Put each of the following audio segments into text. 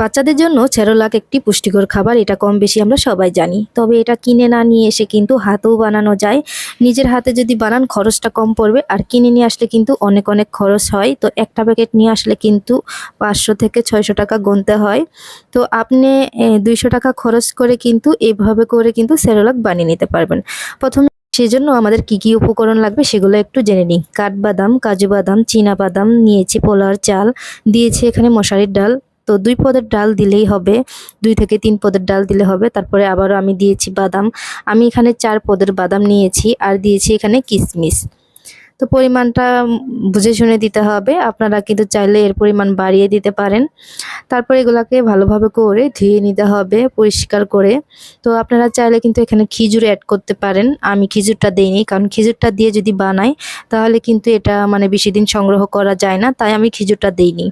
বাচ্চাদের জন্য সেরোলাক একটি পুষ্টিকর খাবার, এটা কম বেশি আমরা সবাই জানি। তবে এটা কিনে না নিয়ে এসে কিন্তু হাতেও বানানো যায়। নিজের হাতে যদি বানান, খরচটা কম পড়বে। আর কিনে নিয়ে আসলে কিন্তু অনেক অনেক খরচ হয়। তো একটা প্যাকেট নিয়ে আসলে কিন্তু পাঁচশো থেকে ছয়শো টাকা গুনতে হয়। তো আপনি দুইশো টাকা খরচ করে কিন্তু এভাবে করে কিন্তু সেরোলাক বানিয়ে নিতে পারবেন। প্রথমে সেজন্য আমাদের কি কি উপকরণ লাগবে সেগুলো একটু জেনে নিই। কাঠবাদাম কাজু বাদাম চীনা বাদাম নিয়েছি পোলার চাল, দিয়েছি এখানে মশারির ডাল তো দুই পদের ডাল দিলেই হবে। দুই থেকে তিন পদের ডাল দিলে হবে। তারপরে আবারও আমি দিয়েছি বাদাম। আমি এখানে চার পদের বাদাম নিয়েছি আর দিয়েছি এখানে কিশমিশ তো পরিমাণটা বুঝে শুনে দিতে হবে। আপনারা কিন্তু চাইলে এর পরিমাণ বাড়িয়ে দিতে পারেন। তারপর এগুলাকে ভালোভাবে করে ধুয়ে নিতে হবে, পরিষ্কার করে। তো আপনারা চাইলে কিন্তু এখানে খিজুর অ্যাড করতে পারেন। আমি খিজুরটা দিইনি, কারণ খিজুরটা দিয়ে যদি বানাই, তাহলে কিন্তু এটা মানে বেশি দিন সংগ্রহ করা যায় না। তাই আমি খিজুরটা দিইনি।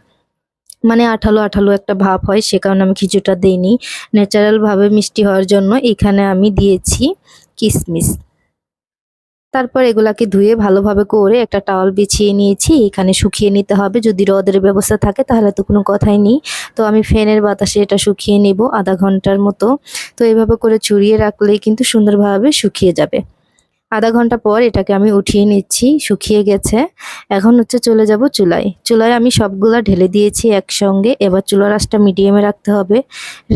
মানে আঠালো আঠালো একটা ভাব হয়, সে কারণে আমি খিচুড়িটা দিইনি। ন্যাচারালভাবে মিষ্টি হওয়ার জন্য এখানে আমি দিয়েছি কিশমিশ তারপর এগুলাকে ধুয়ে ভালোভাবে করে একটা টাওয়াল বিছিয়ে নিয়েছি, এখানে শুকিয়ে নিতে হবে। যদি রদের ব্যবস্থা থাকে তাহলে তো কোনো কথাই নেই। তো আমি ফ্যানের বাতাসে এটা শুকিয়ে নেব আধা ঘণ্টার মতো। তো এইভাবে করে চুরিয়ে রাখলেই কিন্তু সুন্দরভাবে শুকিয়ে যাবে। আধা ঘণ্টা পর এটাকে আমি উঠিয়ে নিচ্ছি, শুকিয়ে গেছে। এখন হচ্ছে চলে যাব চুলায়। চুলায় আমি সবগুলা ঢেলে দিয়েছি একসঙ্গে। এবার চুলার আঁচটা মিডিয়ামে রাখতে হবে।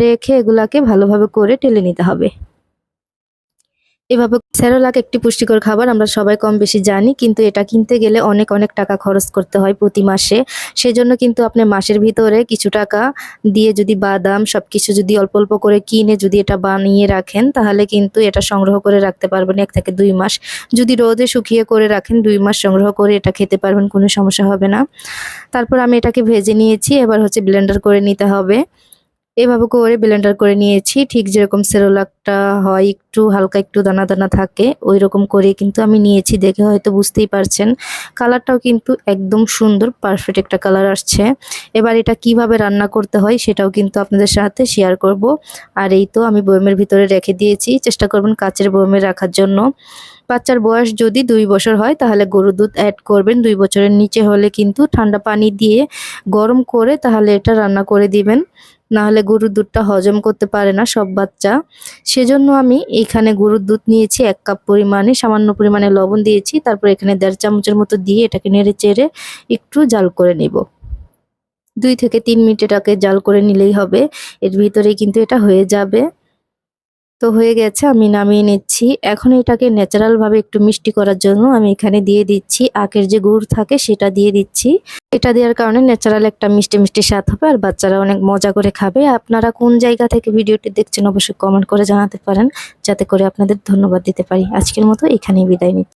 রেখে এগুলাকে ভালোভাবে করে টেলে নিতে হবে। এভাবে স্যারোলাক একটি পুষ্টিকর খাবার আমরা সবাই কম বেশি জানি, কিন্তু এটা কিনতে গেলে অনেক অনেক টাকা খরচ করতে হয় প্রতি মাসে। সেজন্য কিন্তু আপনি মাসের ভিতরে কিছু টাকা দিয়ে যদি বাদাম সব কিছু যদি অল্প অল্প করে কিনে যদি এটা বানিয়ে রাখেন, তাহলে কিন্তু এটা সংগ্রহ করে রাখতে পারবেন এক থেকে দুই মাস। যদি রোদে শুকিয়ে করে রাখেন, দুই মাস সংগ্রহ করে এটা খেতে পারবেন, কোনো সমস্যা হবে না। তারপর আমি এটাকে ভেজে নিয়েছি, এবার হচ্ছে ব্লেন্ডার করে নিতে হবে। এভাবে করে ব্লেন্ডার করে নিয়েছি। ঠিক যেরকম সেরোলাকটা হয়, একটু হালকা একটু দানা দানা থাকে ওই রকম করে কিন্তু আমি নিয়েছি। দেখে হয়তো বুঝতেই পারছেন, কালারটাও কিন্তু একদম সুন্দর পারফেক্ট একটা কালার আসছে। এবার এটা কীভাবে রান্না করতে হয় সেটাও কিন্তু আপনাদের সাথে শেয়ার করব। আর এই তো আমি বয়মের ভিতরে রেখে দিয়েছি। চেষ্টা করবেন কাচের বয়মে রাখার জন্য। বাচ্চার বয়স যদি দুই বছর হয়, তাহলে গরুর দুধ অ্যাড করবেন। দুই বছরের নিচে হলে কিন্তু ঠান্ডা পানি দিয়ে গরম করে তাহলে এটা রান্না করে দিবেন। নাহলে গরুর দুধটা হজম করতে পারে না সব বাচ্চা। সেজন্য আমি এখানে গরুর দুধ নিয়েছি, এক কাপ পরিমাণে, সামান্য পরিমাণে লবণ দিয়েছি, তারপর এখানে দেড় চামচের মতো দিয়ে এটাকে নেড়ে চেড়ে একটু জাল করে নেব। দুই থেকে তিন মিনিট এটাকে জাল করে নিলেই হবে, এর ভিতরে কিন্তু এটা হয়ে যাবে। তো হয়ে গেছে, আমি নামিয়ে নিচ্ছি। এখন এটাকে ন্যাচারালভাবে একটু মিষ্টি করার জন্য আমি এখানে দিয়ে দিচ্ছি। আখের যে গুড় থাকে সেটা দিয়ে দিচ্ছি। এটা দেওয়ার কারণে ন্যাচারাল একটা মিষ্টি মিষ্টি স্বাদ হবে আর বাচ্চারা অনেক মজা করে খাবে। আপনারা কোন জায়গা থেকে ভিডিওটি দেখছেন অবশ্যই কমেন্ট করে জানাতে পারেন। যাতে করে আপনাদের ধন্যবাদ দিতে পারি। আজকের মতো এখানেই বিদায় নিচ্ছি।